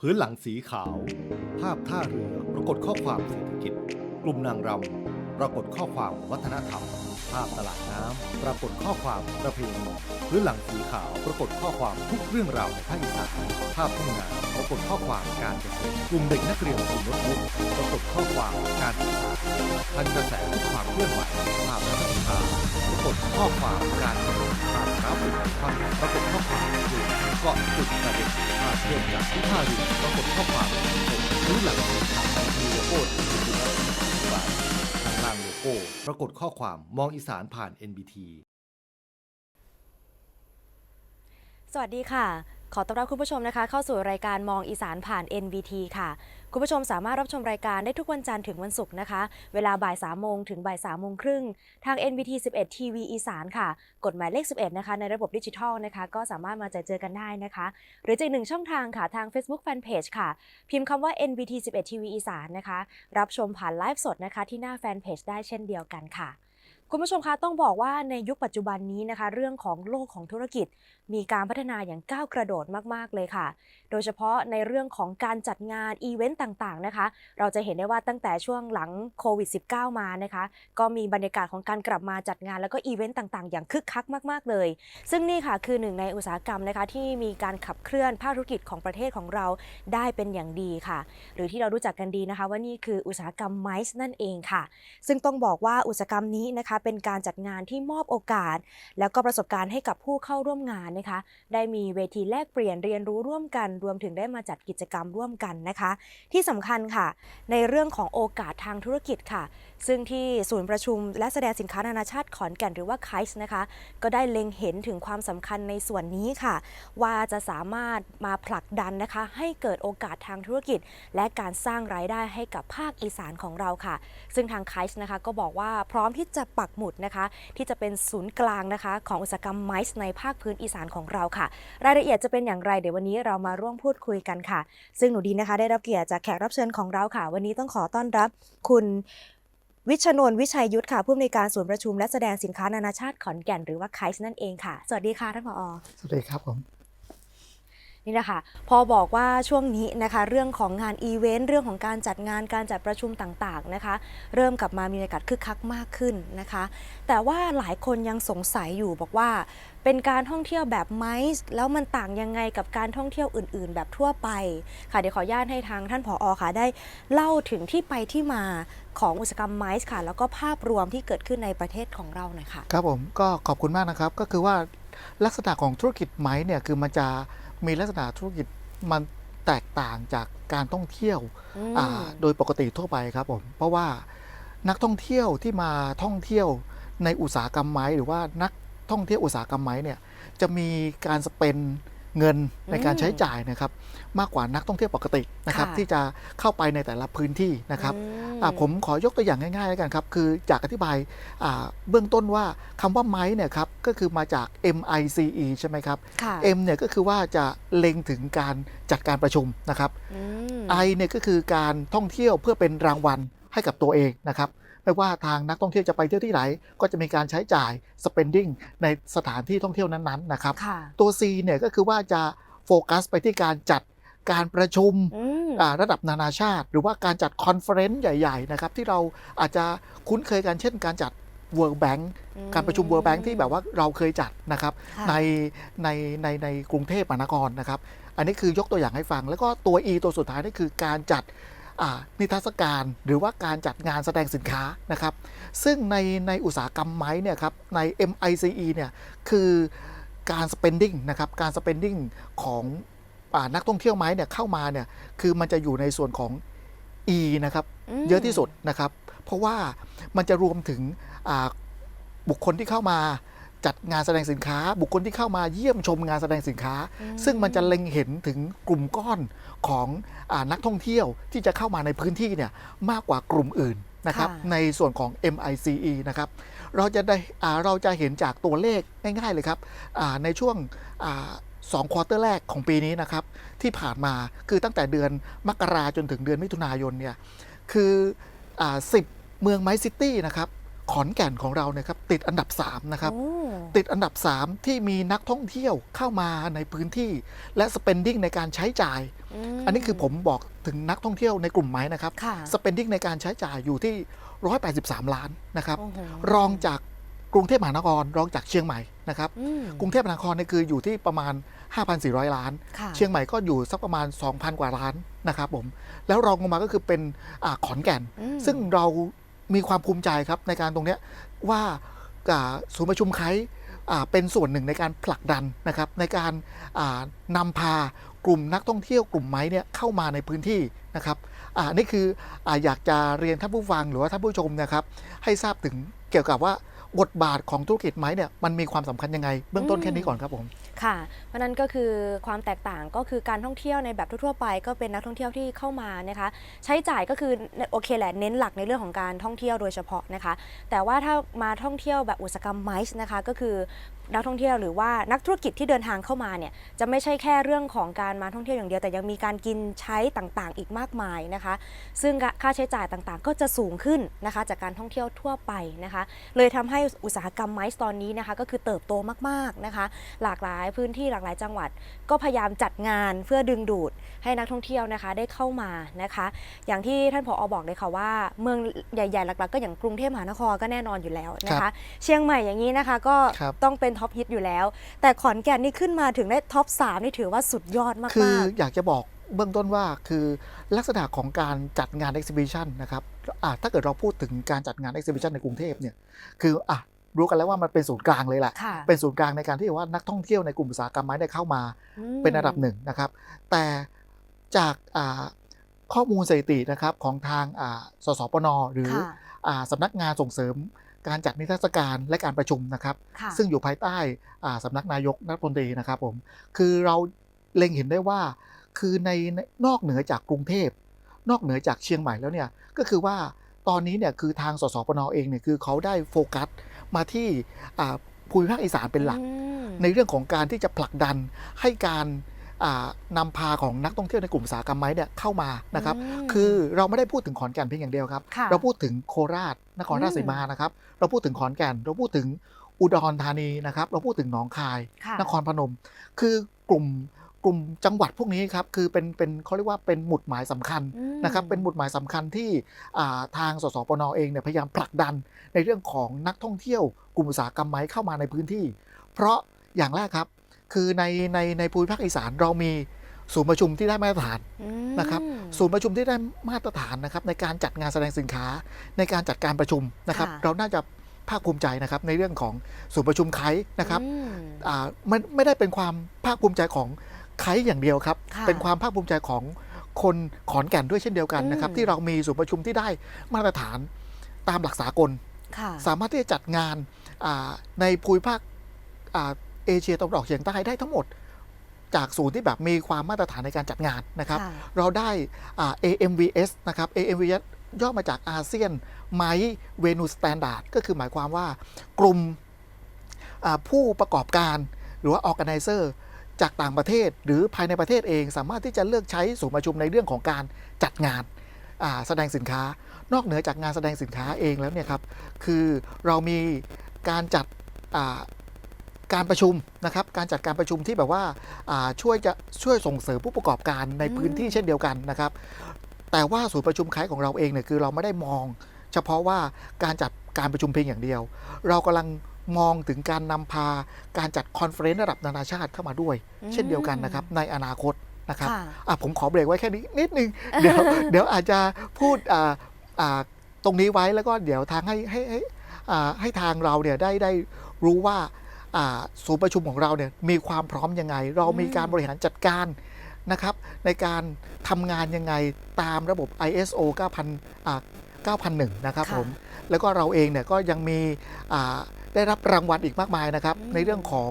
พื้นหลังสีขาว ภาพท่าเรือปรากฏข้อความเศรษฐกิจ กลุ่มนางรำปรากฏข้อความวัฒนธรรมาพตลาดน้ำปรากฏข้อความประเพณีพื้นหลังสีขาวปรากฏข้อความทุกเรื่องราวในภาคอีสานภาพทุ่งนาปรากฏข้อความการเกษตรกลุ่มเด็กนักเรียนกลุ่มโน้ตบุ๊กปรากฏข้อความการศึกษาทันกระแสทุกความเคลื่อนไหวภาพรัฐสภาปรากฏข้อความการเมืองภาพกราฟิกความปรากฏข้อความอยู่เกาะจุดประเด็นภาพเชื่อมจากที่ท่าเรือปรากฏข้อความผมพื้นหลังสีขาวมีโลโก้ ลางโลโก้ ปรากฏข้อความมองอีสานผ่าน NBT สวัสดีค่ะ ขอต้อนรับคุณผู้ชมนะคะ เข้าสู่รายการมองอีสานผ่าน NVT ค่ะ คุณผู้ชมสามารถรับชมรายการได้ทุกวันจันทร์ถึงวันศุกร์นะคะ เวลาบ่าย3โมงถึงบ่าย3โมงครึ่งทาง NVT 11 TV อีสานค่ะ กฎหมายเลข 11 นะคะ ในระบบดิจิทัลนะคะ ก็สามารถมาเจอเจอกันได้นะคะ หรือจะอีกหนึ่งช่องทางค่ะทาง Facebook Fanpage ค่ะ พิมพ์คำว่า NVT 11 TV อีสานนะคะ รับชมผ่านไลฟ์สดนะคะที่หน้าแฟนเพจได้เช่นเดียวกันค่ะ คุณผู้ชมคะต้องบอกว่าในยุคปัจจุบันนี้นะคะ เรื่องของโลกของธุรกิจ มีการพัฒนาอย่างก้าวกระโดดมากๆเลยค่ะ โดยเฉพาะในเรื่องของการจัดงานอีเวนต์ต่างๆนะคะ เราจะเห็นได้ว่าตั้งแต่ช่วงหลังโควิด -19 มานะคะ ก็มีบรรยากาศของการกลับมาจัดงานแล้วก็อีเวนต์ต่างๆ อย่างคึกคักมากๆเลย ซึ่งนี่ค่ะคือหนึ่งในอุตสาหกรรมนะคะที่มีการขับเคลื่อนภาคธุรกิจของประเทศของเราได้เป็นอย่างดีค่ะ หรือที่เรารู้จักกันดีนะคะ ว่านี่คืออุตสาหกรรมไมซ์นั่นเองค่ะ ซึ่งต้องบอกว่าอุตสาหกรรมนี้นะคะเป็นการจัดงานที่มอบโอกาส แล้วก็ประสบการณ์ให้กับผู้เข้าร่วมงานนะคะ ได้มีเวทีแลกเปลี่ยนเรียนรู้ร่วมกัน รวมถึงได้มาจัดกิจกรรมร่วมกันนะคะ ที่สำคัญค่ะ ในเรื่องของโอกาสทางธุรกิจค่ะ ซึ่งที่ศูนย์ประชุม และแสดงสินค้านานาชาติขอนแก่นหรือว่าไคส์นะคะ ก็ได้เล็งเห็นถึงความสำคัญในส่วนนี้ค่ะ ว่าจะสามารถมาผลักดันนะคะ ให้เกิดโอกาสทางธุรกิจ และการสร้างรายได้ให้กับภาคอีสานของเราค่ะ ซึ่งทางไคส์นะคะก็บอกว่าพร้อมที่จะปักหมุดนะคะ ที่จะเป็นศูนย์กลางนะคะ ของอุตสาหกรรมไมซ์ในภาคพื้นอีสานของเราค่ะ รายละเอียดจะเป็นอย่างไรเดี๋ยววันนี้เรามาร่วมพูดคุยกันค่ะ ซึ่งหนูดีนะคะ ได้รับเกียรติจากแขกรับเชิญของเราค่ะ วันนี้ต้องขอต้อนรับคุณวิชนนวิชัยยุทธค่ะผู้อำนวยการศูนย์ประชุมและแสดงสินค้านานาชาติขอนแก่นหรือว่าไคส์นั่นเองค่ะ สวัสดีค่ะท่านผอ สวัสดีครับผม นี่แหละค่ะ พอบอกว่าช่วงนี้นะคะเรื่องของงานอีเวนต์เรื่องของการจัดงานการจัดประชุมต่างๆนะคะ เริ่มกลับมามีบรรยากาศคึกคักมากขึ้นนะคะ แต่ว่าหลายคนยังสงสัยอยู่บอกว่า เป็นการท่องเที่ยวแบบไมซ์แล้วมันต่างยังไงกับการท่องเที่ยวอื่น ๆ แบบทั่วไปค่ะเดี๋ยวขออนุญาตให้ทางท่านผออค่ะได้เล่าถึงที่ไปที่มาของอุตสาหกรรมไมซ์ค่ะ แล้วก็ภาพรวมที่เกิดขึ้นในประเทศของเราหน่อยค่ะ ครับผมก็ขอบคุณมากนะครับก็คือว่าลักษณะของธุรกิจไม้เนี่ยคือมันจะ มีลักษณะธุรกิจมันแตกต่างจากการท่องเที่ยวอืมอ่าโดยปกติทั่วไปครับผมเพราะว่านักท่องเที่ยวที่มาท่องเที่ยวในอุตสาหกรรมไม้ หรือว่านักท่องเที่ยวอุตสาหกรรมไม้เนี่ยจะมีการสเปน เงินในการใช้จ่ายนะครับมากกว่านักท่องเที่ยวปกตินะครับค่ะที่จะเข้าไปในแต่ละพื้นที่นะครับอืมอะผมขอยกตัวอย่างง่ายๆแล้วกันครับคือจากอธิบายอ่าเบื้องต้นว่าคำว่าไม้เนี่ยครับก็คือมาจาก MICE ใช่ไหมครับค่ะ M เนี่ยก็คือว่าจะเล็งถึงการจัดการประชุมนะครับอืม I เนี่ยก็คือการท่องเที่ยวเพื่อเป็นรางวัลให้กับตัวเองนะครับ ไม่ว่าทางนักท่องเที่ยวจะไปเที่ยวที่ไหน ก็จะมีการใช้จ่าย spending ในสถานที่ท่องเที่ยวนั้นๆนะครับค่ะตัว C เนี่ยก็คือว่าจะโฟกัสไปที่การจัดการประชุมอืมอ่าระดับนานาชาติ หรือว่าการจัดคอนเฟอเรนซ์ใหญ่ๆนะครับที่เราอาจจะคุ้นเคยกันเช่น การจัด World Bank การประชุม World Bank ที่แบบว่าเราเคยจัดนะครับค่ะในในในในกรุงเทพมหานครนะครับ อันนี้คือยกตัวอย่างให้ฟัง แล้วก็ตัว E ตัวสุดท้ายนี่คือการจัดอ่า นิทรรศการหรือว่าการจัดงานแสดงสินค้านะครับ ซึ่งในในอุตสาหกรรมไม้เนี่ยครับใน MICE เนี่ยคือการ spending นะครับการ spending ของอานักท่องเที่ยวไม้เนี่ยเข้ามาเนี่ยคือมันจะอยู่ในส่วนของ E นะครับมเยอะที่สุดนะครับ เพราะว่ามันจะรวมถึงอ่าบุคคลที่เข้ามา จัดงานแสดงสินค้า บุคคลที่เข้ามาเยี่ยมชมงานแสดงสินค้าอืมซึ่งมันจะเล็งเห็นถึงกลุ่มก้อนของอานักท่องเที่ยวที่จะเข้ามาในพื้นที่เนี่ยมากกว่ากลุ่มอื่นนะครับค่ะในส่วนของ MICE นะครับเราจะได้อ่าเราจะเห็นจากตัวเลขง่าย ๆ เลยครับอ่าในช่วงอ่าสองควอเตอร์แรกของปีนี้นะครับที่ผ่านมาคือตั้งแต่เดือนมกราจนถึงเดือนมิถุนายนเนี่ยคืออ่าสิบเมืองไมซิตี้นะครับ ขอนแก่นของเราเนี่ยครับติดอันดับ3นะครับโอ้ติดอันดับ 3 ที่มีนักท่องเที่ยวเข้ามาในพื้นที่ และ spending ในการใช้จ่ายมอันนี้คือผมบอกถึงนักท่องเที่ยวในกลุ่มไม้นะครับค่ะ spending ในการใช้จ่ายอยู่ที่ 183 ล้านนะครับโอ้โหรองจากกรุงเทพมหานครรองจากเชียงใหม่นะครับอืมกรุงเทพมหานครเนี่ยคืออยู่ที่ประมาณ 5,400 ล้านค่ะเชียงใหม่ก็อยู่สักประมาณ 2,000 กว่าล้านนะครับผมแล้วรองลงมาก็คือเป็นอาขอนแก่นอืมซึ่งเรา มีความภูมิใจครับในการตรงนี้ว่าศูนย์ประชุมไคเป็นส่วนหนึ่งในการผลักดันนะครับในการนำพากลุ่มนักท่องเที่ยวกลุ่มไม้เนี่ยเข้ามาในพื้นที่นะครับนี่คือออยากจะเรียนท่านผู้ฟังหรือว่าท่านผู้ชมนะครับ ให้ทราบถึงเกี่ยวกับว่าบทบาทของธุรกิจไม้เนี่ยมันมีความสำคัญยังไง เบื้องต้นแค่นี้ก่อนครับผม ค่ะ เพราะนั้นก็คือความแตกต่างก็คือการท่องเที่ยวในแบบทั่วๆไปก็เป็นนักท่องเที่ยวที่เข้ามานะคะใช้จ่ายก็คือโอเคแหละเน้นหลักในเรื่องของการท่องเที่ยวโดยเฉพาะนะคะ แต่ว่าถ้ามาท่องเที่ยวแบบอุตสาหกรรมไมซ์นะคะก็คือ นักท่องเที่ยวหรือว่านักธุรกิจที่เดินทางเข้ามาเนี่ยจะไม่ใช่แค่เรื่องของการมาท่องเที่ยวอย่างเดียวแต่ยังมีการกินใช้ต่างๆ อีกมากมายนะคะ ซึ่งค่าใช้จ่ายต่างๆ ก็จะสูงขึ้นนะคะจากการท่องเที่ยวทั่วไปนะคะ เลยทำให้อุตสาหกรรมไมซ์ตอนนี้นะคะก็คือเติบโตมากๆนะคะ หลากหลายพื้นที่หลากหลายจังหวัด ก็พยายามจัดงานเพื่อดึงดูดให้นักท่องเที่ยวนะคะได้เข้ามานะคะ อย่างที่ท่านผอบอกเลยค่ะว่าเมืองใหญ่ๆหลักๆ ก็อย่างกรุงเทพมหานครก็แน่นอนอยู่แล้วนะครัคะบเชียงใหม่อย่างนี้นะคะก็ครับต้องเป็นท็อปฮิตอยู่แล้ว แต่ขอนแก่นนี่ขึ้นมาถึงได้ท็อป3นี่ถือว่าสุดยอดมากๆ คืออยากจะบอกเบื้องต้นว่าคือลักษณะของการจัดงาน exhibition นะครับอะถ้าเกิดเราพูดถึงการจัดงาน exhibition ในกรุงเทพเนี่ยคืออะรู้กันแล้วว่ามันเป็นศูนย์กลางเลยแหละค่ะเป็นศูนย์กลางในการที่ว่านักท่องเที่ยวในกลุ่มอุตสาหกรรมไม้ได้เข้ามาอืมเป็นอันดับหนึ่งนะครับ แต่จากอ่าข้อมูลสถิตินะครับของทางอ่าสสปน หรือค่ะอ่าสำนักงานส่งเสริม การจัดนิทรรศการและการประชุมนะครับค่ะซึ่งอยู่ภายใต้อ่าสำนักนายกรัฐมนตรีนะครับผมคือเราเล็งเห็นได้ว่า คือในในนอกเหนือจากกรุงเทพ นอกเหนือจากเชียงใหม่แล้วเนี่ยก็คือว่าตอนนี้เนี่ยคือทางสสปนเองเนี่ยคือเขาได้โฟกัสมาที่อ่าภูมิภาคอีสานเป็นหลักอืมในเรื่องของการที่จะผลักดันให้การอ่า นำพาของนักท่องเที่ยวในกลุ่มอุตสาหกรรมไม้เนี่ยเข้ามานะครับอืมคือเราไม่ได้พูดถึงขอนแก่นเพียงอย่างเดียวครับค่ะเราพูดถึงโคราชนครราชสีมานะครับ เราพูดถึงขอนแก่น เราพูดถึงอุดรธานีนะครับ เราพูดถึงหนองคายค่ะนครพนม คือกลุ่มกลุ่มจังหวัดพวกนี้ครับคือเป็นเป็นเขาเรียกว่าเป็นหมุดหมายสำคัญอืมนะครับเป็นหมุดหมายสำคัญที่อ่าทางสสปนเองเนี่ยพยายามผลักดันในเรื่องของนักท่องเที่ยวกลุ่มอุตสาหกรรมไม้เข้ามาในพื้นที่ เพราะอย่างแรกครับ คือในในในภูมิภาคอีสานเรามีศูนย์ประชุมที่ได้มาตรฐานอืมนะครับศูนย์ประชุมที่ได้มาตรฐานนะครับในการจัดงานแสดงสินค้าในการจัดการประชุมนะครับค่ะเราน่าจะภาคภูมิใจนะครับในเรื่องของศูนย์ประชุมไคร้นะครับอืมอ่ามันไม่ได้เป็นความภาคภูมิใจของไคร้อย่างเดียวครับค่ะเป็นความภาคภูมิใจของคนขอนแก่นด้วยเช่นเดียวกันนะครับอืมที่เรามีศูนย์ประชุมที่ได้มาตรฐานตามหลักสากลค่ะสามารถที่จะจัดงานอ่าในภูมิภาคอ่า เอเชียตะวันออกเฉียงใต้ได้ทั้งหมด จากศูนย์ที่แบบมีความมาตรฐานในการจัดงานนะครับ ค่ะ เราได้อ่า AMVS นะครับ AMVS ย่อมาจากอาเซียนไมเวนูสแตนดาร์ดก็คือหมายความว่ากลุ่มอ่าผู้ประกอบการหรือว่า Organizer จากต่างประเทศหรือภายในประเทศเองสามารถที่จะเลือกใช้ศูนย์ประชุมในเรื่องของการจัดงานอ่าแสดงสินค้า นอกเหนือจากงานแสดงสินค้าเองแล้วเนี่ยครับ คือเรามีการจัดอ่า การประชุมนะครับการจัดการประชุมที่แบบว่าอ่าช่วยจะช่วยส่งเสริมผู้ประกอบการในพื้นที่เช่นเดียวกันนะครับ แต่ว่าศูนย์ประชุมคล้ายของเราเองเนี่ยคือเราไม่ได้มอง เฉพาะว่าการจัดการประชุมเพียงอย่างเดียว เรากำลังมองถึงการนำพาการจัดคอนเฟอเรนซ์ระดับนานาชาติเข้ามาด้วยอืมเช่นเดียวกันนะครับในอนาคตนะครับค่ะอะผมขอเบรกไว้แค่นี้นิดนึงเดี๋ยวเดี๋ยวอาจจะพูดอ่าอ่าตรงนี้ไว้แล้วก็เดี๋ยวทางให้ให้ให้อ่าให้ทางเราเนี่ยได้ได้รู้ว่าอ่า ศูนย์ประชุมของเราเนี่ยมีความพร้อมยังไง เรามีการบริหารจัดการนะครับ ในการทำงานยังไงตามระบบ ISO 9000อ่า9001 นะครับค่ะผม แล้วก็เราเองเนี่ยก็ยังมีอ่าได้รับรางวัลอีกมากมายนะครับอืมในเรื่องของ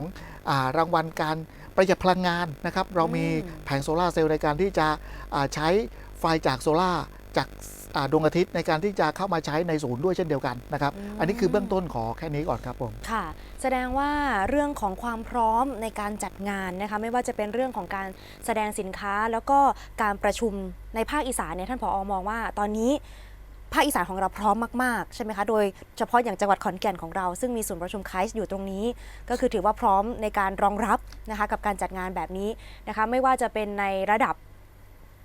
อารางวัลการประหยัดพลังงานนะครับ เรามีอืมแผงโซลาร์เซลล์ในการที่จะอ่าใช้ไฟจากโซลาร์จากอ่า ดวงอาทิตย์ในการที่จะเข้ามาใช้ในศูนย์ด้วยเช่นเดียวกันนะครับอืมอันนี้คือเบื้องต้นขอแค่นี้ก่อนครับผมค่ะ แสดงว่าเรื่องของความพร้อมในการจัดงานนะคะไม่ว่าจะเป็นเรื่องของการแสดงสินค้า แล้วก็การประชุมในภาคอีสานเนี่ยท่านผออมองว่า ตอนนี้ภาคอีสานของเราพร้อมมากๆใช่ไหมคะ โดยเฉพาะอย่างจังหวัดขอนแก่นของเรา ซึ่งมีศูนย์ประชุมไคส์อยู่ตรงนี้ ก็คือถือว่าพร้อมในการรองรับนะคะกับการจัดงานแบบนี้นะคะ ไม่ว่าจะเป็นในระดับ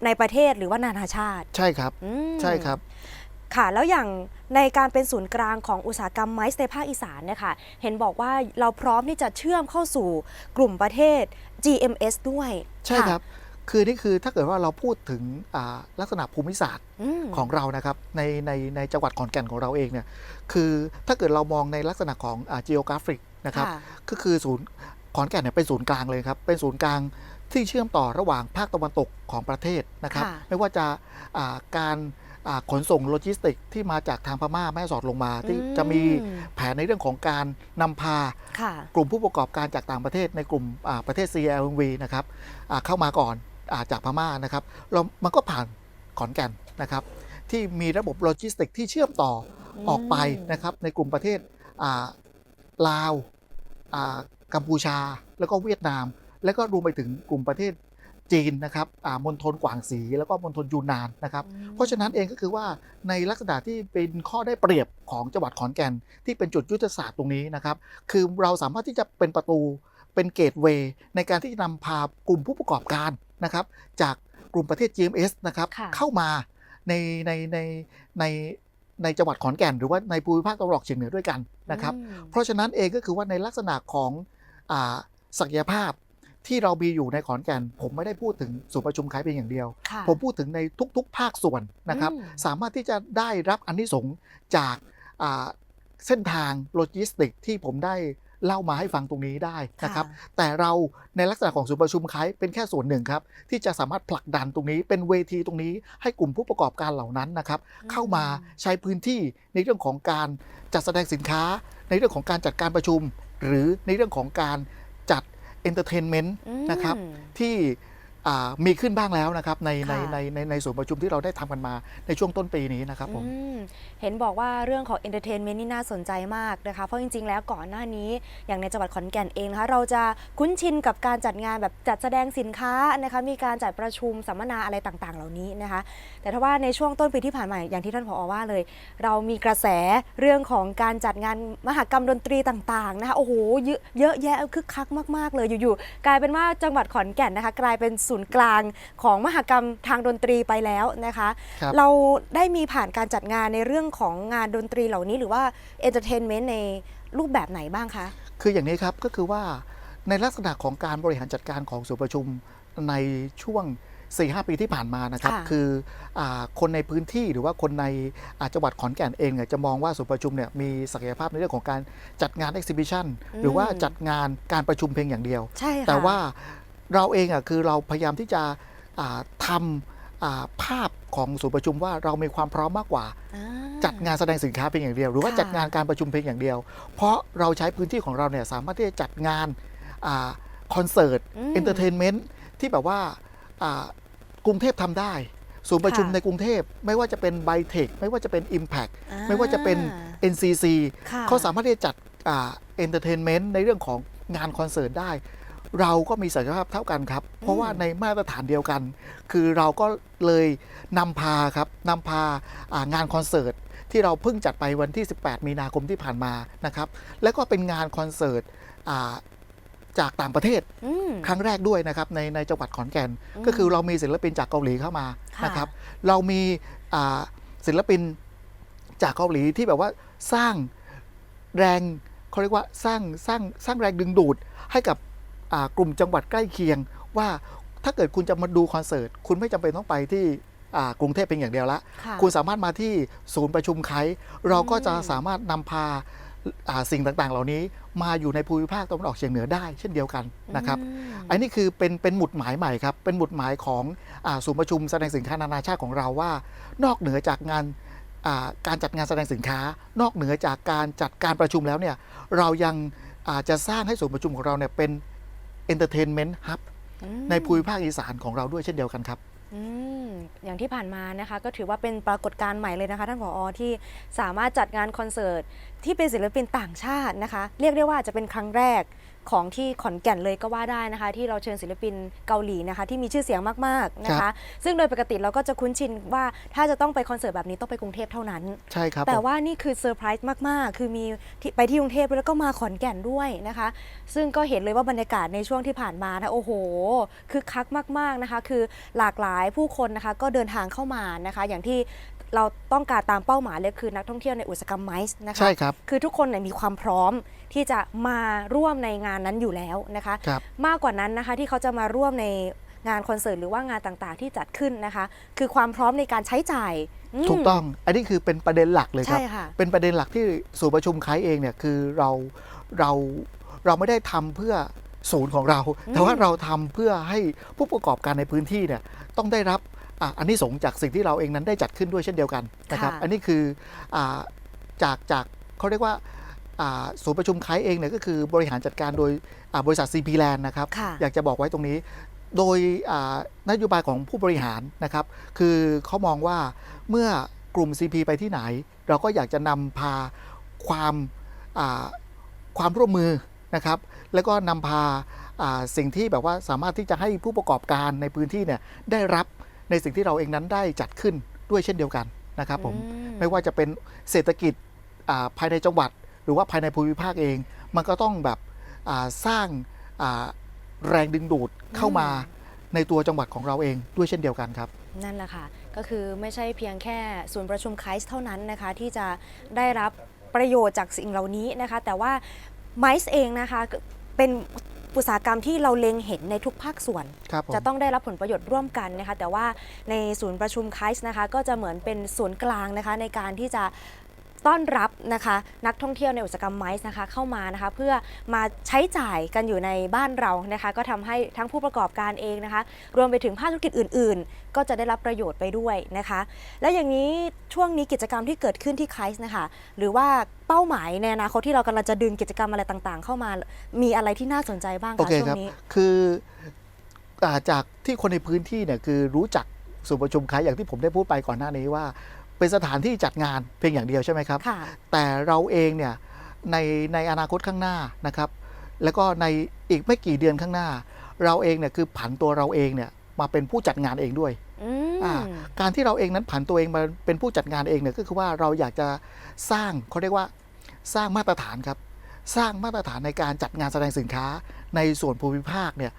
ในประเทศหรือว่านานาชาติ ใช่ครับ อืมใช่ครับ ค่ะ แล้วอย่างในการเป็นศูนย์กลางของอุตสาหกรรมไม้ในภาคอีสานเนี่ยค่ะ เห็นบอกว่าเราพร้อมที่จะเชื่อมเข้าสู่กลุ่มประเทศ GMS ด้วยใช่ะครับ คือนี่คือถ้าเกิดว่าเราพูดถึงอ่าลักษณะภูมิศาสตร์มของเรานะครับในในในจังหวัดขอนแก่นของเราเองเนี่ยคือถ้าเกิดเรามองในลักษณะของอ่า geographic นะครับค่ะก็คือศูนย์ขอนแก่นเนี่ยเป็นศูนย์กลางเลยครับ เป็นศูนย์กลาง ที่เชื่อมต่อระหว่างภาคตะวันตกของประเทศนะครับค่ะไม่ว่าจะอ่าการอ่าขนส่งโลจิสติกที่มาจากทางพม่าแม่สอดลงมาที่อืมจะมีแผนในเรื่องของการนำพาค่ะกลุ่มผู้ประกอบการจากต่างประเทศในกลุ่มอ่าประเทศ CLV นะครับอ่าเข้ามาก่อนอาจากพม่านะครับเรามันก็ผ่านขอนแก่นนะครับ ที่มีระบบโลจิสติกที่เชื่อมต่อออกไปนะครับ ในกลุ่มประเทศอ่าลาวอ่ากัมพูชาแล้วก็เวียดนาม แล้วก็รวมไปถึงกลุ่มประเทศจีนนะครับอ่ามณฑลกวางสีแล้วก็มณฑลยูนนานนะครับอืมเพราะฉะนั้นเองก็คือว่าในลักษณะที่เป็นข้อได้เปรียบของจังหวัดขอนแก่น ที่เป็นจุดยุทธศาสตร์ตรงนี้นะครับ คือเราสามารถที่จะเป็นประตูเป็นเกตเวย์ในการที่จะนำพากลุ่มผู้ประกอบการนะครับ จากกลุ่มประเทศ GMS นะครับค่ะเข้ามาในในในในในจังหวัดขอนแก่น หรือว่าในภูมิภาคตะวันออกเฉียงเหนือด้วยกันนะครับอืมเพราะฉะนั้นเองก็คือว่าในลักษณะของอาศักยภาพ ที่เรามีอยู่ในขอนแก่น ผมไม่ได้พูดถึงศูนย์ประชุมคล้ายเพียงอย่างเดียวค่ะผมพูดถึงในทุกๆ ภาคส่วนนะครับอืมสามารถที่จะได้รับอันนี้สงส์จากอ่าเส้นทางโลจิสติกที่ผมได้เล่ามาให้ฟังตรงนี้ได้นะครับ แต่เราในลักษณะของศูนย์ประชุมคล้ายเป็นแค่ส่วนหนึ่งครับ ที่จะสามารถผลักดันตรงนี้ เป็นเวทีตรงนี้ให้กลุ่มผู้ประกอบการเหล่านั้นนะครับอืมเข้ามาใช้พื้นที่ในเรื่องของการจัดแสดงสินค้า ในเรื่องของการจัดการประชุม หรือในเรื่องของการจัด เอนเตอร์เทนเมนต์อืมนะครับที่อ่า มีขึ้นบ้างแล้วนะครับในในค่ะในในในศูนย์ประชุมที่เราได้ทำกันมาในช่วงต้นปีนี้นะครับผมอืมเห็นบอกว่าเรื่องของ Entertainment นี่น่าสนใจมากนะคะ เพราะจริง ๆ แล้วก่อนหน้านี้อย่างในจังหวัดขอนแก่นเองนะคะเราจะคุ้นชินกับการจัดงานแบบจัดแสดงสินค้านะคะมีการจัดประชุมสัมมนาอะไรต่างๆ เหล่านี้นะคะ แต่ถ้าว่าในช่วงต้นปีที่ผ่านมาอย่างที่ท่านผอว่าเลย เรามีกระแสเรื่องของการจัดงานมหกรรมดนตรีต่างๆนะคะโอ้โหเยอะเยอะแยะคึกคักมากๆเลยอยู่ๆกลายเป็นว่าจังหวัดขอนแก่นนะคะกลายเป็นศูนย์กลางของมหกรรมทางดนตรีไปแล้วนะคะครับเราได้มีผ่านการจัดงานในเรื่องของงานดนตรีเหล่านี้ หรือว่าเอนเตอร์เทนเมนต์ในรูปแบบไหนบ้างคะ คืออย่างนี้ครับก็คือว่าในลักษณะของการบริหารจัดการของศูนย์ประชุมในช่วง4-5ปีที่ผ่านมานะครับค่ะคืออาคนในพื้นที่หรือว่าคนในอ่าจังหวัดขอนแก่นเองเนี่ยจะมองว่าศูนย์ประชุมเนี่ยมีศักยภาพในเรื่องของการจัดงานเอ็กซิบิชันหรือว่าจัดงานการประชุมเพียงอย่างเดียวใช่ค่ะแต่ว่า เราเองอะคือเราพยายามที่จะอ่าทำอ่าภาพของศูนย์ประชุมว่าเรามีความพร้อมมากกว่าอ่าจัดงานแสดงสินค้าเพียงอย่างเดียว หรือว่าค่ะจัดงานการประชุมเพียงอย่างเดียว เพราะเราใช้พื้นที่ของเราเนี่ยสามารถที่จะจัดงานอาคอนเสิร์ตมเอนเตอร์เทนเมนต์ที่แบบว่าอ่ากรุงเทพทำได้ศูนย์ประชุมค่ะในกรุงเทพไม่ว่าจะเป็นไบเทคไม่ว่าจะเป็น Impact อ่าไม่ว่าจะเป็น NCC ค่ะเขาสามารถที่จะจัดเอนเตอร์เทนเมนต์ในเรื่องของงานคอนเสิร์ตได้ เราก็มีศักยภาพเท่ากันครับ เพราะว่าในมาตรฐานเดียวกัน คือเราก็เลยนำพาครับนำพาอ่างานคอนเสิร์ตที่เราเพิ่งจัดไปวันที่ 18 มีนาคมที่ผ่านมานะครับ และก็เป็นงานคอนเสิร์ตอ่าจากต่างประเทศอืมครั้งแรกด้วยนะครับในในจังหวัดขอนแก่นอืมก็คือเรามีศิลปินจากเกาหลีเข้ามาค่ะนะครับ เรามีอ่าศิลปินจากเกาหลีที่แบบว่าสร้างแรงเขาเรียกว่าสร้างสร้างสร้างแรงดึงดูดให้กับอ่า กลุ่มจังหวัดใกล้เคียง ว่าถ้าเกิดคุณจะมาดูคอนเสิร์ต คุณไม่จำเป็นต้องไปที่อ่ากรุงเทพเป็นอย่างเดียวละค่ะคุณสามารถมาที่ศูนย์ประชุมไคเราก็จะสามารถนำพาอ่าสิ่งต่างๆ เหล่านี้มาอยู่ในภูมิภาคตะวันออกเฉียงเหนือได้เช่นเดียวกันนะครับอืมอันนี้คือเป็นเป็นหมุดหมายใหม่ครับ เป็นหมุดหมายของอาศูนย์ประชุมแสดงสินค้านานาชาติของเราว่า นอกเหนือจากงานอ่าการจัดงานแสดงสินค้า นอกเหนือจากการจัดการประชุมแล้วเนี่ยเรายังอ่าจะสร้างให้ศูนย์ประชุมของเราเนี่ยเป็น Entertainment Hub อืมในภูมิภาคอีสานของเราด้วยเช่นเดียวกันครับ อืมอย่างที่ผ่านมานะคะ ก็ถือว่าเป็นปรากฏการณ์ใหม่เลยนะคะ ท่านผอที่สามารถจัดงานคอนเสิร์ต ที่เป็นศิลปินต่างชาตินะคะ เรียกได้ว่าจะเป็นครั้งแรกของที่ขอนแก่นเลยก็ว่าได้นะคะ ที่เราเชิญศิลปินเกาหลีนะคะ ที่มีชื่อเสียงมากๆนะครัคะ บ ซึ่งโดยปกติเราก็จะคุ้นชินว่าถ้าจะต้องไปคอนเสิร์ตแบบนี้ต้องไปกรุงเทพเท่านั้น ใช่ครับแต่ผมว่านี่คือเซอร์ไพรส์มาก ๆ คือมีที่ไปที่กรุงเทพแล้วก็มาขอนแก่นด้วยนะคะ ซึ่งก็เห็นเลยว่าบรรยากาศในช่วงที่ผ่านมานะโอ้โหคือคักมาก ๆ นะคะ คือหลากหลายผู้คนนะคะก็เดินทางเข้ามานะคะ อย่างที่ เราต้องการตามเป้าหมายเลยคือนักท่องเที่ยวในอุตสาหกรรมไมซ์นะคะใช่ครับคือทุกคนเนี่ยมีความพร้อมที่จะมาร่วมในงานนั้นอยู่แล้วนะคะครับมากกว่านั้นนะคะที่เขาจะมาร่วมในงานคอนเสิร์ตหรือว่างานต่างๆ ที่จัดขึ้นนะคะ คือความพร้อมในการใช้จ่ายมถูกต้อง อันนี้คือเป็นประเด็นหลักเลยครับใช่ค่ะเป็นประเด็นหลักที่ศูนย์ประชุมไคเองเนี่ยคือเราเราเราไม่ได้ทำเพื่อศูนย์ของเรา แต่ว่าเราทำเพื่อให้ผู้ประกอบการในพื้นที่เนี่ยต้องได้รับ อะอันนี้สงส์จากสิ่งที่เราเองนั้นได้จัดขึ้นด้วยเช่นเดียวกันนะครับค่ะอันนี้คืออาจากจากเขาเรียกว่าอ่าศูนย์ประชุมไคเองเนี่ยก็คือบริหารจัดการโดยอ่าบริษัท CP Land นะครับค่ะอยากจะบอกไว้ตรงนี้ โดยอ่านโยบายของผู้บริหารนะครับ คือเขามองว่าเมื่อกลุ่ม CP ไปที่ไหน เราก็อยากจะนำพาความอ่าความร่วมมือนะครับ แล้วก็นำพาอ่าสิ่งที่แบบว่าสามารถที่จะให้ผู้ประกอบการในพื้นที่เนี่ยได้รับ ในสิ่งที่เราเองนั้นได้จัดขึ้นด้วยเช่นเดียวกันนะครับผมอืไม่ว่าจะเป็นเศรษฐกิจอ่าภายในจังหวัด หรือว่าภายในภูมิภาคเอง มันก็ต้องแบบอ่าสร้างอ่าแรงดึงดูดเข้ามาในตัวจังหวัดของเราเองด้วยเช่นเดียวกันครับ นั่นแหละค่ะ ก็คือไม่ใช่เพียงแค่ศูนย์ประชุมไคส์เท่านั้นนะคะ ที่จะได้รับประโยชน์จากสิ่งเหล่านี้นะคะ แต่ว่าไมซ์เองนะคะเป็น อุตสาหกรรมที่เราเล็งเห็นในทุกภาคส่วนครับผมจะต้องได้รับผลประโยชน์ร่วมกันนะคะแต่ว่าในศูนย์ประชุมไคส์นะคะก็จะเหมือนเป็นศูนย์กลางนะคะในการที่จะ ต้อนรับนะคะนักท่องเที่ยวในอุตสาหกรรมไมซ์นะคะเข้ามานะคะเพื่อมาใช้จ่ายกันอยู่ในบ้านเรานะคะก็ทำให้ทั้งผู้ประกอบการเองนะคะ รวมไปถึงภาคธุรกิจอื่น ๆ ก็จะได้รับประโยชน์ไปด้วยนะคะ และอย่างนี้ช่วงนี้กิจกรรมที่เกิดขึ้นที่ไคส์นะคะหรือว่าเป้าหมายในอนาคตที่เรากำลังจะดึงกิจกรรมอะไรต่างๆ เข้ามามีอะไรที่น่าสนใจบ้างโอคะเคช่วครับงนี้คืออาจากที่คนในพื้นที่เนี่ยคือรู้จักศูนย์ประชุมค้ายอย่างที่ผมได้พูดไปก่อนหน้านี้ว่า เป็นสถานที่จัดงานเพียงอย่างเดียวใช่ไหมครับ ค่ะ แต่เราเองเนี่ยในในอนาคตข้างหน้านะครับ แล้วก็ในอีกไม่กี่เดือนข้างหน้า เราเองเนี่ยคือผันตัวเราเองเนี่ยมาเป็นผู้จัดงานเองด้วยอืมอ่าการที่เราเองนั้นผันตัวเองมาเป็นผู้จัดงานเองเนี่ยก็คือว่าเราอยากจะสร้างเขาเรียกว่าสร้างมาตรฐานครับ สร้างมาตรฐานในการจัดงานแสดงสินค้าในส่วนภูมิภาคเนี่ย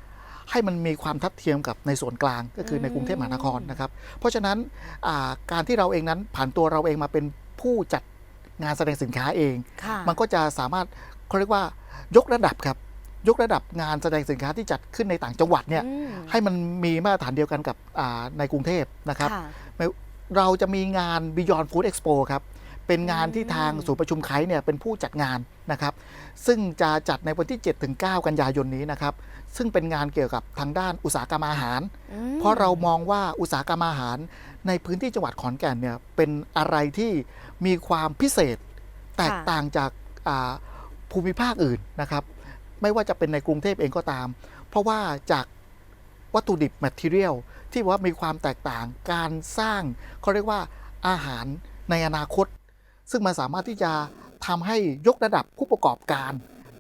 ให้มันมีความทัดเทียมกับในส่วนกลางก็คือในกรุงเทพมหานครนะครับ เพราะฉะนั้นอ่าการที่เราเองนั้นผันตัวเราเองมาเป็นผู้จัดงานแสดงสินค้าเองค่ะมันก็จะสามารถเขาเรียกว่ายกระดับครับยกระดับงานแสดงสินค้าที่จัดขึ้นในต่างจังหวัดเนี่ยอืมให้มันมีมาตรฐานเดียวกันกับอ่าในกรุงเทพนะครับค่ะเราจะมีงาน Beyond Food Expo ครับ เป็นงานที่ทางอืมศูนย์ประชุมไคเนี่ยเป็นผู้จัดงานนะครับ ซึ่งจะจัดในวันที่ 7-9 กันยายนนี้นะครับ ซึ่งเป็นงานเกี่ยวกับทางด้านอุตสาหกรรมอาหารอืมเพราะเรามองว่าอุตสาหกรรมอาหาร ในพื้นที่จังหวัดขอนแก่นเนี่ยเป็นอะไรที่มีความพิเศษ แตกต่างจากอ่าภูมิภาคอื่นนะครับ ไม่ว่าจะเป็นในกรุงเทพเองก็ตาม เพราะว่าจากวัตถุดิบ material ที่ว่ามีความแตกต่างการสร้างเขาเรียกว่าอาหารในอนาคต ซึ่งมันสามารถที่จะทำให้ยกระดับผู้ประกอบการ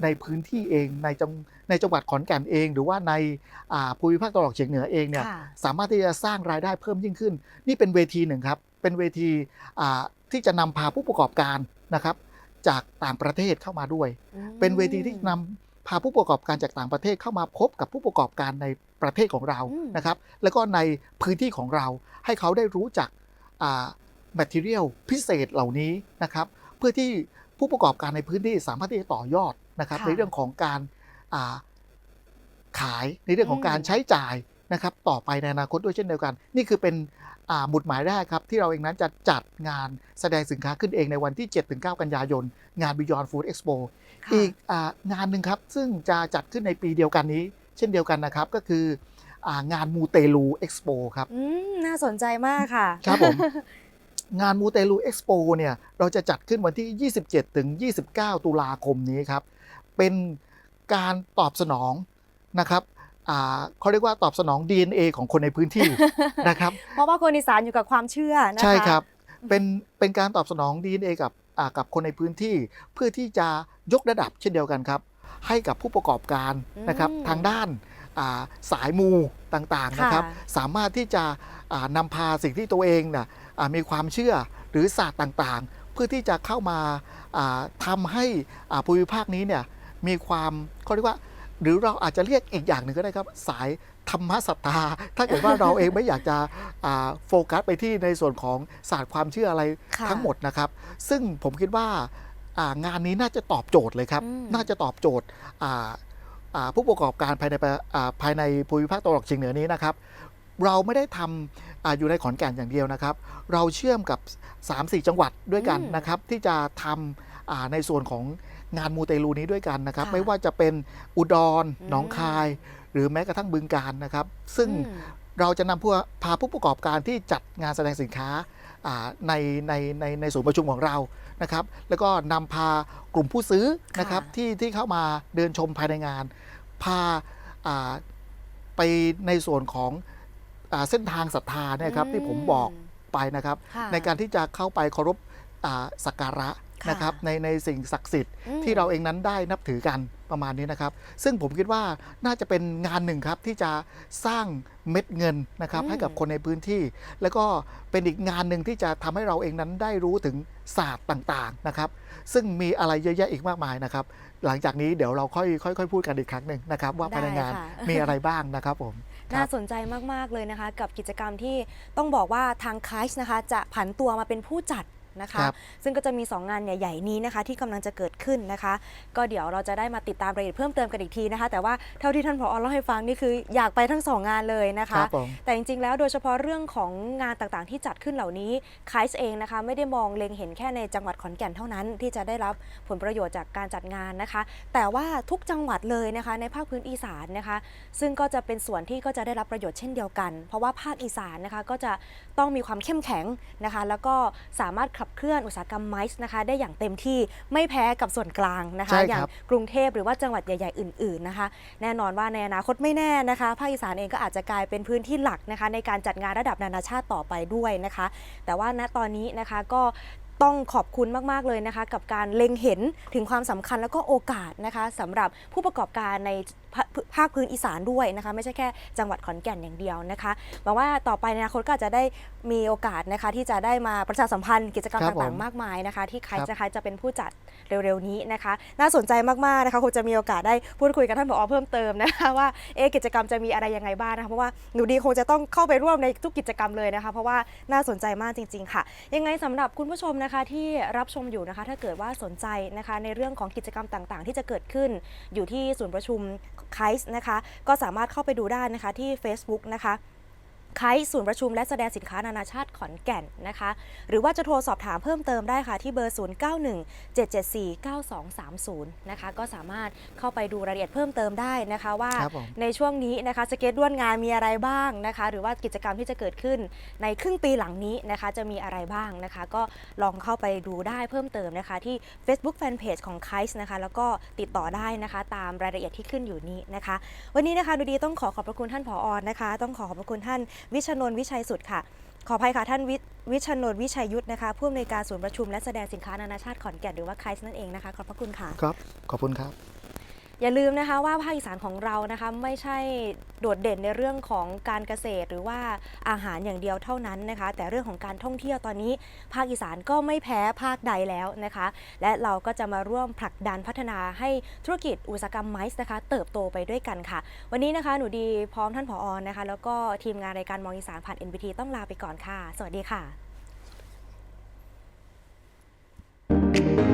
ในพื้นที่เองในจังในจังหวัดขอนแก่นเอง หรือว่าในอ่าภูมิภาคตะวันออกเฉียงเหนือเองเนี่ยค่ะสามารถที่จะสร้างรายได้เพิ่มยิ่งขึ้น นี่เป็นเวทีหนึ่งครับ เป็นเวทีอ่าที่จะนำพาผู้ประกอบการนะครับ จากต่างประเทศเข้ามาด้วยอืมเป็นเวทีที่นำพาผู้ประกอบการจากต่างประเทศเข้ามาพบกับผู้ประกอบการในประเทศของเราอืมนะครับ แล้วก็ในพื้นที่ของเราให้เขาได้รู้จัก อ่า material พิเศษเหล่านี้นะครับ เพื่อที่ผู้ประกอบการในพื้นที่สามารถที่จะต่อยอดนะครับค่ะในเรื่องของการอ่าขายในเรื่องของการอืมใช้จ่ายนะครับต่อไปในอนาคตด้วยเช่นเดียวกัน นี่คือเป็นอ่าหมุดหมายแรกครับ ที่เราเองนั้นจะจัดงานแสดงสินค้าขึ้นเองในวันที่ 7-9 กันยายน งาน Beyond Food Expo ค่ะอีกอางานหนึ่งครับ ซึ่งจะจัดขึ้นในปีเดียวกันนี้ เช่นเดียวกันนะครับ ก็คืออางานมูเตลูเอ็กซ์โปครับอืมน่าสนใจมากค่ะ ครับผม งานมูเตลูเอ็กซ์โปเนี่ยเราจะจัดขึ้นวันที่ 27 ถึง 29 ตุลาคมนี้ครับ เป็นการตอบสนองนะครับอ่าเขาเรียกว่าตอบสนอง DNA ของคนในพื้นที่นะครับ เพราะว่าคนอีสานอยู่กับความเชื่อนะคะใช่ครับ เป็นเป็นการตอบสนอง DNA กับอ่ากับคนในพื้นที่ เพื่อที่จะยกระดับเช่นเดียวกันครับ ให้กับผู้ประกอบการนะครับอืมทางด้านอ่าสายมูต่างๆนะครับค่ะสามารถที่จะอ่านำพาสิ่งที่ตัวเองนะอ่ามีความเชื่อหรือศาสตร์ต่างๆ เพื่อที่จะเข้ามาอ่าทำให้อ่าภูมิภาคนี้เนี่ยมีความเขาเรียกว่า หรือเราอาจจะเรียกอีกอย่างหนึ่งก็ได้ครับ สายธรรมศรัทธาถ้าเกิดว่าเราเองไม่อยากจะอ่าโฟกัสไปที่ในส่วนของศาสตร์ความเชื่ออะไรค่ะทั้งหมดนะครับ ซึ่งผมคิดว่าอ่างานนี้น่าจะตอบโจทย์เลยครับอืมน่าจะตอบโจทย์อ่าอ่าผู้ประกอบการภายในประอ่าภายในภูมิภาคตะวันออกเฉียงเหนือนี้นะครับ เราไม่ได้ทำอาอยู่ในขอนแก่นอย่างเดียวนะครับ เราเชื่อมกับ 3-4 จังหวัดด้วยกันอืมนะครับ ที่จะทำอ่าในส่วนของงานมูเตลูนี้ด้วยกันนะครับค่ะไม่ว่าจะเป็นอุดรอืมหนองคาย หรือแม้กระทั่งบึงการนะครับ ซึ่งอืมเราจะนำผู้พาผู้ประกอบการที่จัดงานแสดงสินค้าอ่าในในในในศูนย์ประชุมของเรานะครับ แล้วก็นำพากลุ่มผู้ซื้อนะครับค่ะที่ที่เข้ามาเดินชมภายในงาน พาอ่าไปในส่วนของอา เส้นทางศรัทธาเนี่ยครับที่ผมบอกไปนะครับค่ะในการที่จะเข้าไปเคารพอ่าสักการะค่ะนะครับในในสิ่งศักดิ์สิทธิ์อืมที่เราเองนั้นได้นับถือกันประมาณนี้นะครับ ซึ่งผมคิดว่าน่าจะเป็นงานหนึ่งครับที่จะสร้างเม็ดเงินนะครับอืมให้กับคนในพื้นที่ แล้วก็เป็นอีกงานหนึ่งที่จะทำให้เราเองนั้นได้รู้ถึงศาสตร์ต่างๆนะครับ ซึ่งมีอะไรเยอะแยะอีกมากมายนะครับ หลังจากนี้เดี๋ยวเราค่อยค่อยค่อยพูดกันอีกครั้งหนึ่งนะครับ ว่าภายในงานได้ค่ะมีอะไรบ้างนะครับผมค น่าสนใจมาก ๆ เลยนะคะ กับกิจกรรมที่ต้องบอกว่าทางคายส์นะคะ จะผันตัวมาเป็นผู้จัด นะคะครับซึ่งก็จะมี 2 งานใหญ่ๆนี้นะคะ ที่กำลังจะเกิดขึ้นนะคะ ก็เดี๋ยวเราจะได้มาติดตามรายละเอียดเพิ่มเติมกันอีกทีนะคะ แต่ว่าเท่าที่ท่านผอเล่าให้ฟังนี่คืออยากไปทั้ง 2 งานเลยนะคคะรับผมแต่จริงๆแล้วโดยเฉพาะเรื่องของงานต่างๆ ที่จัดขึ้นเหล่านี้คายส์เองนะคะ ไม่ได้มองเล็งเห็นแค่ในจังหวัดขอนแก่นเท่านั้น ที่จะได้รับผลประโยชน์จากการจัดงานนะคะ แต่ว่าทุกจังหวัดเลยนะคะ ในภาคพื้นอีสานนะคะ ซึ่งก็จะเป็นส่วนที่ก็จะได้รับประโยชน์เช่นเดียวกัน เพราะว่าภาคอีสานนะคะก็จะต้องมีความเข้มแข็งนะคะ แล้วก็สามารถขับเคลื่อนอุตสาหกรรมไมซ์นะคะ ได้อย่างเต็มที่ไม่แพ้กับส่วนกลางนะคะใช่ครับอย่างกรุงเทพหรือว่าจังหวัดใหญ่ ๆ อื่น ๆนะคะ แน่นอนว่าในอนาคตไม่แน่นะคะภาคอีสานเองก็อาจจะกลายเป็นพื้นที่หลักนะคะ ในการจัดงานระดับนานาชาติต่อไปด้วยนะคะ แต่ว่าณตอนนี้นะคะก็ต้องขอบคุณมาก ๆ เลยนะคะ กับการเล็งเห็นถึงความสำคัญแล้วก็โอกาสนะคะสำหรับผู้ประกอบการใน ภาภาคพื้นอีสานด้วยนะคะไม่ใช่แค่จังหวัดขอนแก่นอย่างเดียวนะคะหวังว่าต่อไปในอนาคตก็อาจจะได้มีโอกาสนะคะที่จะได้มาประชาสัมพันธ์กิจกรรมครับต่างผมๆมากมายนะคะ ที่ใครครับ จะใครจะเป็นผู้จัดเร็วๆนี้นะคะ น่าสนใจมากๆนะคะคงจะมีโอกาสได้พูดคุยกับท่านผอเพิ่มเติมนะคะว่าเอะกิจกรรมจะมีอะไรยังไงบ้างนะคะเพราะว่าหนูดีคงจะต้องเข้าไปร่วมในทุกกิจกรรมเลยนะคะ เพราะว่าน่าสนใจมากจริง ๆ ค่ะ ยังไงสำหรับคุณผู้ชมนะคะที่รับชมอยู่นะคะ ถ้าเกิดว่าสนใจนะคะในเรื่องของกิจกรรมต่างๆ ที่จะเกิดขึ้นอยู่ที่ศูนย์ประชุม ไคส์นะคะ ก็สามารถเข้าไปดูได้นะคะที่ Facebook นะคะ ไคส์ศูนย์ประชุมและแสดงสินค้านานาชาติขอนแก่นนะคะ หรือว่าจะโทรสอบถามเพิ่มเติมได้ค่ะที่เบอร์ 0917749230 นะคะ ก็สามารถเข้าไปดูรายละเอียดเพิ่มเติมได้นะคะว่าครับผมในช่วงนี้นะคะสเก็ตด้วนงานมีอะไรบ้างนะคะ หรือว่ากิจกรรมที่จะเกิดขึ้นในครึ่งปีหลังนี้นะคะ จะมีอะไรบ้างนะคะ ก็ลองเข้าไปดูได้เพิ่มเติมนะคะ ที่ Facebook Fanpage ของ k i ส์นะคะ แล้วก็ติดต่อได้นะคะ ตามรายละเอียดที่ขึ้นอยู่นี้นะคะ วันนี้นะคะดูดีต้องขอขอบพระคุณท่านผออนะคะ ต้องขอขอบพระคุณท่านวิชนนวิชัยสุดค่ะ ขออภัยค่ะท่านวิวิชนนวิชัยยุทธนะคะผู้อำนวยการศูนย์ประชุมและแสดงสินค้านานาชาติขอนแก่นหรือว่าไคส์นั่นเองนะคะขอบพระคุณค่ะ ครับ ขอบคุณครับ อย่าลืมนะคะว่าภาคอีสานของเรานะคะไม่ใช่โดดเด่นในเรื่องของการเกษตรหรือว่าอาหารอย่างเดียวเท่านั้นนะคะ แต่เรื่องของการท่องเที่ยวตอนนี้ ภาคอีสานก็ไม่แพ้ภาคใดแล้วนะคะ และเราก็จะมาร่วมผลักดันพัฒนาให้ธุรกิจอุตสาหกรรมไม้นะคะ เติบโตไปด้วยกันค่ะ วันนี้นะคะหนูดีพร้อมท่านผออนะคะ แล้วก็ทีมงานรายการมองอีสานผ่าน NBT ต้องลาไปก่อนค่ะ สวัสดีค่ะ